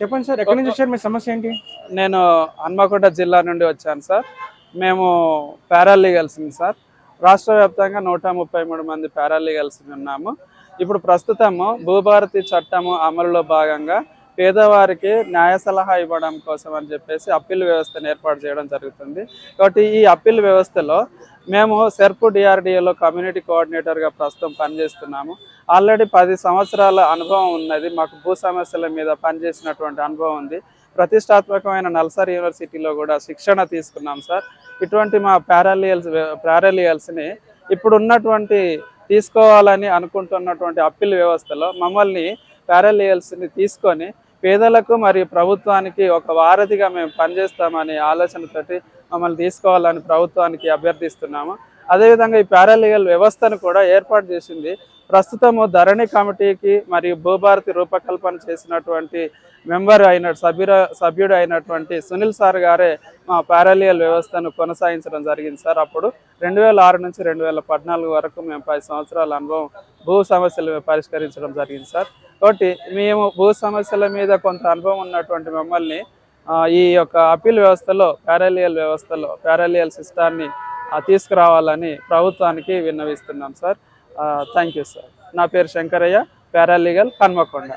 చెప్పండి సార్ ఎక్కడి నుంచి వచ్చారు? మీ సమస్య ఏంటి? నేను హన్మకొండ జిల్లా నుండి వచ్చాను సార్. మేము పారాలీగల్స్ సార్. రాష్ట్ర వ్యాప్తంగా నూట ముప్పై మూడు మంది పారాలీగల్స్ ఉన్నాము. ఇప్పుడు ప్రస్తుతము భూభారతి చట్టము అమలులో భాగంగా పేదవారికి న్యాయ సలహా ఇవ్వడం కోసం అని చెప్పేసి అప్పీల్ వ్యవస్థను ఏర్పాటు చేయడం జరుగుతుంది. కాబట్టి ఈ అప్పీల్ వ్యవస్థలో మేము సెర్పు డిఆర్డిఏలో కమ్యూనిటీ కోఆర్డినేటర్గా ప్రస్తుతం పనిచేస్తున్నాము. ఆల్రెడీ పది సంవత్సరాల అనుభవం ఉన్నది. మాకు భూ సమస్యల మీద పనిచేసినటువంటి అనుభవం ఉంది. ప్రతిష్టాత్మకమైన నల్సార్ యూనివర్సిటీలో కూడా శిక్షణ తీసుకున్నాం సార్. ఇటువంటి మా ప్యారలియల్స్ ప్యారలియల్స్ని ఇప్పుడు ఉన్నటువంటి తీసుకోవాలని అనుకుంటున్నటువంటి అప్పీల్ వ్యవస్థలో మమ్మల్ని ప్యారలియల్స్ని తీసుకొని పేదలకు మరియు ప్రభుత్వానికి ఒక వారధిగా మేము పనిచేస్తామనే ఆలోచనతోటి మమ్మల్ని తీసుకోవాలని ప్రభుత్వానికి అభ్యర్థిస్తున్నాము. అదేవిధంగా ఈ పారాలీగల్ వ్యవస్థను కూడా ఏర్పాటు చేసింది ప్రస్తుతము ధరణి కమిటీకి మరియు భూభారతి రూపకల్పన చేసినటువంటి మెంబర్ అయిన సభ్యుర సభ్యుడు అయినటువంటి సునీల్ సార్ గారే మా ప్యారాలియల్ వ్యవస్థను కొనసాగించడం జరిగింది సార్. అప్పుడు రెండు వేల ఆరు నుంచి రెండు వేల పద్నాలుగు వరకు మేము పది సంవత్సరాల అనుభవం భూ సమస్యలు పరిష్కరించడం జరిగింది సార్. కాబట్టి మేము భూ సమస్యల మీద కొంత అనుభవం ఉన్నటువంటి మమ్మల్ని ఈ యొక్క అప్పీల్ వ్యవస్థలో ప్యారాలియల్ వ్యవస్థలో ప్యారలియల్ సిస్టాన్ని తీసుకురావాలని ప్రభుత్వానికి విన్నవిస్తున్నాం సార్. థ్యాంక్ యూ సార్ నా పేరు శంకరయ్య పారాలీగల్ హన్మకొండ.